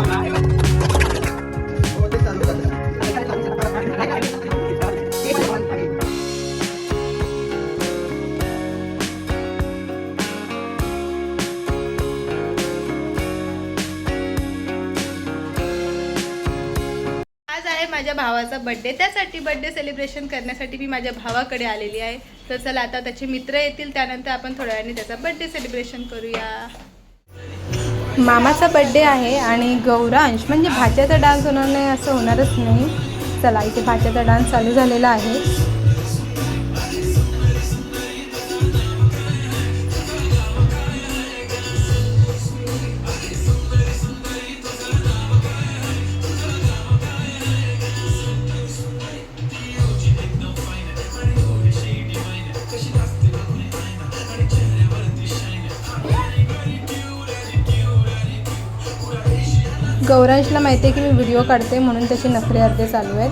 आज आहे माझ्या भावाचा बड्डे त्यासाठी बड्डे सेलिब्रेशन करण्यासाठी मी माझ्या भावाकडे आलेली आहे. तर चला आता त्याचे मित्र येतील त्यानंतर आपण थोड्या वेळाने त्याचा बड्डे सेलिब्रेशन करूया. मामाचा बड्डे आहे आणि गौरांश म्हणजे भाच्याचा डान्स होणार नाही असं होणारच नाही. चला इथे भाच्याचा डान्स चालू झालेला आहे. गौरांशला माहिती आहे की मी व्हिडिओ काढते म्हणून त्याचे नखरे अर्धे चालू आहेत.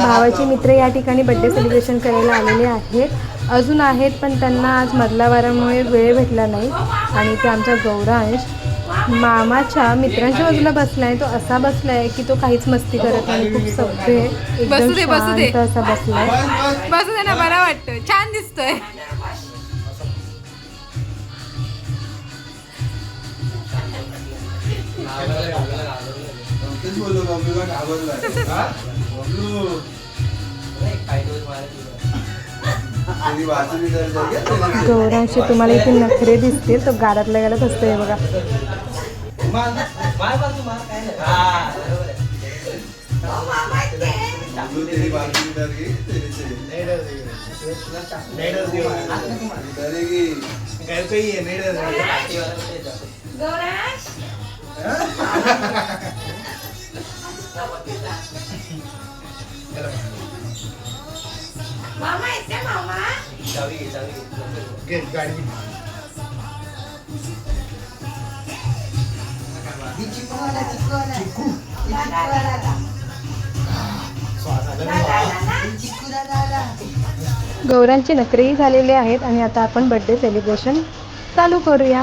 भावाचे मित्र या ठिकाणी बड्डे सेलिब्रेशन करायला आलेले आहेत. अजून आहेत पण त्यांना आज मधल्या वारामुळे वेळ भेटला नाही. आणि ते आमचा गौरांश मामाच्या मित्रांच्या बाजूला बसलाय तो असा बसलाय की तो काहीच मस्ती करत नाही. खूप सभ्य एकदम बसू दे, बसू दे. शांत असा बसलाय. बसू दे ना बरा वाटतं छान दिसतोय. बोललो हा? तर. गौरांशी तुम्हाला इथे नखरे दिसतील तो गाडातल्या गाडत असतोय बघा घे, घे. गौरांचे नखरेही झालेले आहेत आणि आता आपण बर्थडे सेलिब्रेशन चालू करूया.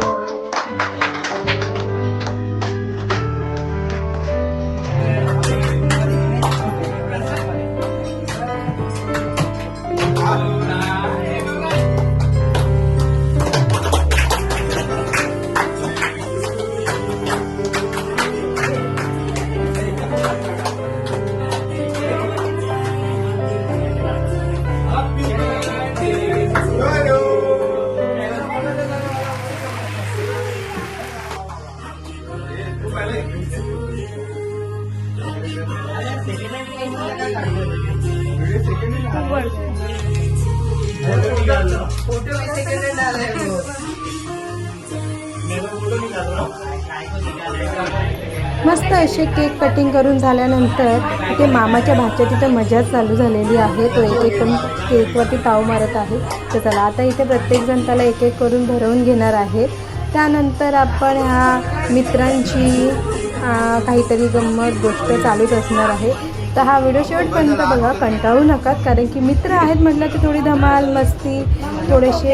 मस्त असे केक कटिंग करून झाल्यानंतर इथे मामाच्या भाच्या तिथं मजाच चालू झालेली आहे. तो एक एक करून केकवरती ताव मारत आहे. तर चला आता इथे प्रत्येकजण त्याला एक एक करून भरवून घेणार आहे. त्यानंतर आपण ह्या मित्रांची काहीतरी गंमत गोष्ट चालूच असणार आहे. तर हा व्हिडिओ शेवटपर्यंत बघा कंटाळू नका कारण की मित्र आहेत म्हटलं तर थोडी धमाल मस्ती थोडेसे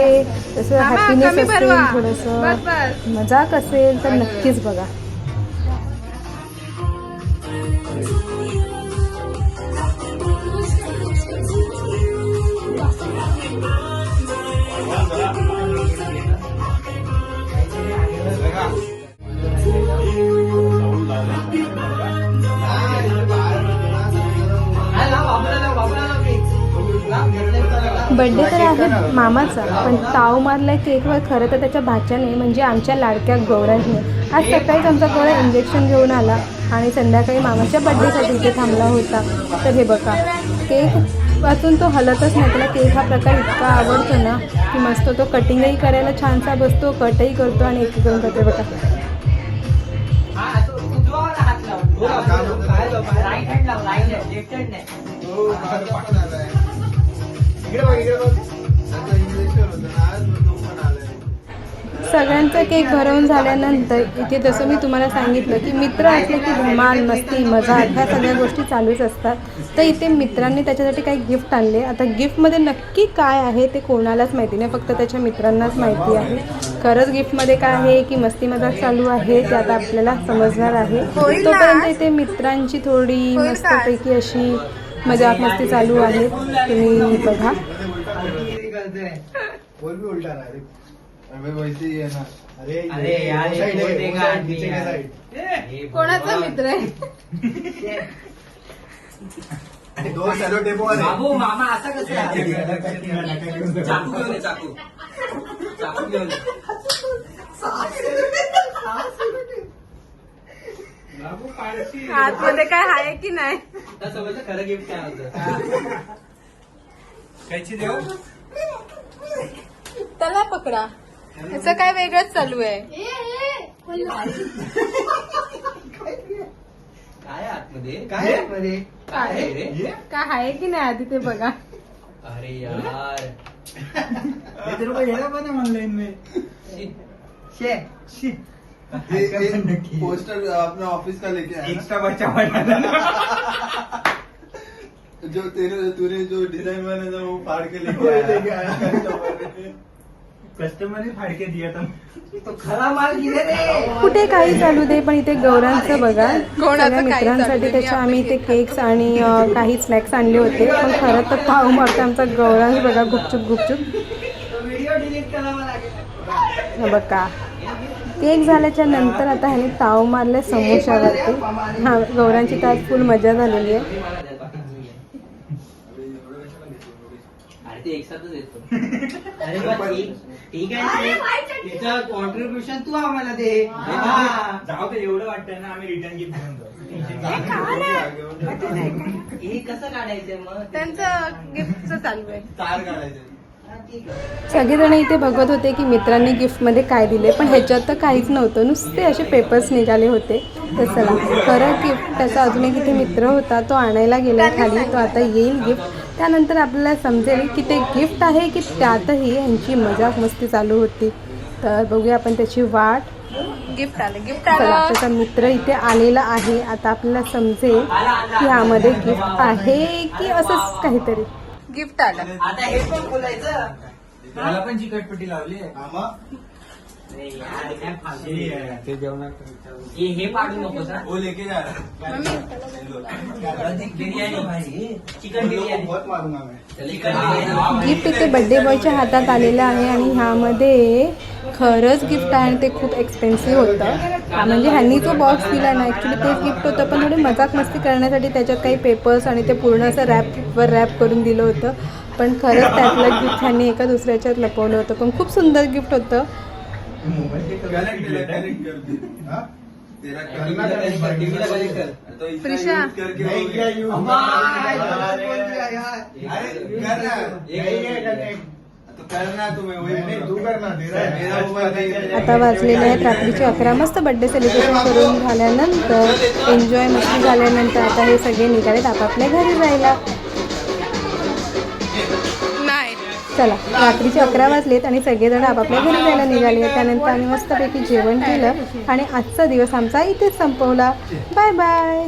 असं हॅपीनेस असेल थोडंसं. मजाक असेल तर नक्कीच बघा. बड्डे तर आहे मामाचा पण ताव मारलाय केकवर खरं तर त्याच्या भाच्याने म्हणजे आमच्या लाडक्या गौरांनी. आज सकाळीच आमचा गौरा इंजेक्शन घेऊन आला आणि संध्याकाळी मामाच्या बड्डेसाठी इथे थांबला होता. तर हे बघा केक वाचून तो हलतच नाही त्याला केक हा प्रकार इतका आवडतो ना की मस्त तो कटिंगही करायला छानसा बसतो कटही करतो आणि एक करून करतो बघा. हो, बाहेर पण आलाय. आता इंजेक्शन होतं ना, आज तो पण आलाय. सगळ्यांचा केक भरवून झाल्यानंतर इथे जसं मी तुम्हाला सांगितलं की मित्र असले की धमाल मस्ती मजा ह्या सगळ्या गोष्टी चालूच असतात. तर इथे मित्रांनी त्याच्यासाठी काही गिफ्ट आणले. आता गिफ्टमध्ये नक्की काय आहे ते कोणालाच माहिती नाही. फक्त त्याच्या मित्रांनाच माहिती आहे. खरंच गिफ्टमध्ये काय आहे की मस्ती मजाक चालू आहे ते आता आपल्याला समजणार आहे? तोपर्यंत इथे मित्रांची थोडी? मस्तपैकी अशी मजाक मस्ती चालू आहे. तुम्ही बघा. कोणाचा मित्र आहे? बाबू मामा असा कसा आहे? चाकू घेऊन चाकू. चाकू घेऊन. आतमध्ये काय आहे की नाही? खरं गिफ्ट काय होतं? कैची देऊ त्याला पकडा. त्याचं काय वेगळंच चालू आहे. काय आहे आतमध्ये? काय आहे मध्ये? काय आहे रे? काय आहे की नाही आधी ते बघा. अरे यार. ये तेरे को येना पता है ऑनलाइन में शी. शे. पोस्टर अपने ऑफिस का लेके आया एक्स्ट्रा बच्चा बनाना ना? जो तेरे तूने जो डिजाइन बनाया था वो फाड़ के लेके आया. कस्टमर ने फाड़ के दिया था तो खरा माल गेले रे. कुठे काही चालू दे पण इथे गौरांचं बघा. कोणाचं सगळ्या मित्रांसाठी त्याच्या आम्ही इथे केक्स आणि काही स्नॅक्स आणले होते. पण खरं तर पाव मारतो आमचा गौरांश बघा गुपचूप गुपचूप. व्हिडिओ डिलीट करावा लागेल. हे बघा. केक झाल्याच्यानंतर आता ह्याने ताव मारले समोशावरती. हा गौरांची तर फुल मजा झालेली आहे. ठीक कॉन्ट्रीब्युशन तू. आम्हाला दे. हा. जाऊ दे एवढं वाटतंय ना आम्ही रिटर्न गिफ्ट हे कसं काढायचं मग? त्यांचं गिफ्टचं चालू आहे. तार काढायचे सगळेजण इथे बघत होते की मित्रांनी गिफ्टमध्ये काय दिले पण ह्याच्यात तर काहीच नव्हतं. नुसते असे पेपर्स निघाले होते. तर चला खरं गिफ्ट त्याचा अजून एक इथे मित्र होता तो आणायला गेला खाली तो आता येईल गिफ्ट त्यानंतर आपल्याला समजेल की ते गिफ्ट आहे की त्यातही यांची मजाक मस्ती चालू होती. तर बघूया आपण त्याची वाट. गिफ्ट आलं गिफ्ट त्याचा मित्र इथे आलेला आहे. आता आपल्याला समजेल की ह्यामध्ये गिफ्ट आहे की असंच काहीतरी. गिफ्ट आलं. आता हे पण बोलायचं. मला पण चिकटपट्टी लावली आहे. आमा अरे यार, काय फालतू हे आहे. आहे, ते जेवणात हे हे पाडू नकोस. वो लेके जा रहा है बिर्याणी भाजी चिकन बिर्याणी. बहुत मारूंगा मैं चिकन बिर्याणी गिफ्ट इथे बड्डे बॉयच्या हातात आलेलं आहे आणि ह्यामध्ये खरंच गिफ्ट आहे आणि ते खूप एक्सपेन्सिव्ह होतं. म्हणजे ह्यांनी जो बॉक्स दिला ना ॲक्च्युली तेच गिफ्ट होतं पण थोडी मजाक मस्ती करण्यासाठी त्याच्यात काही पेपर्स आणि ते पूर्ण असं रॅपवर रॅप करून दिलं होतं. पण खरंच त्यातलं गिफ्ट ह्यांनी एका दुसऱ्याच्यात लपवलं होतं. पण खूप सुंदर गिफ्ट होतं. हाँ? प्रिशा। आता वाजलेले आहेत रात्रीचे अकरा. मस्त बड्डे सेलिब्रेशन करून झाल्यानंतर एन्जॉय मस्ती झाल्यानंतर आता हे सगळे निघालेत आपापल्या घरी जायला. नाही चला रात्रीचे अकरा वाजलेत आणि सगळेजण आपापल्या घरी जायला निघाले. त्यानंतर आम्ही मस्तपैकी जेवण केलं आणि आजचा दिवस आमचा इथेच संपवला. Bye bye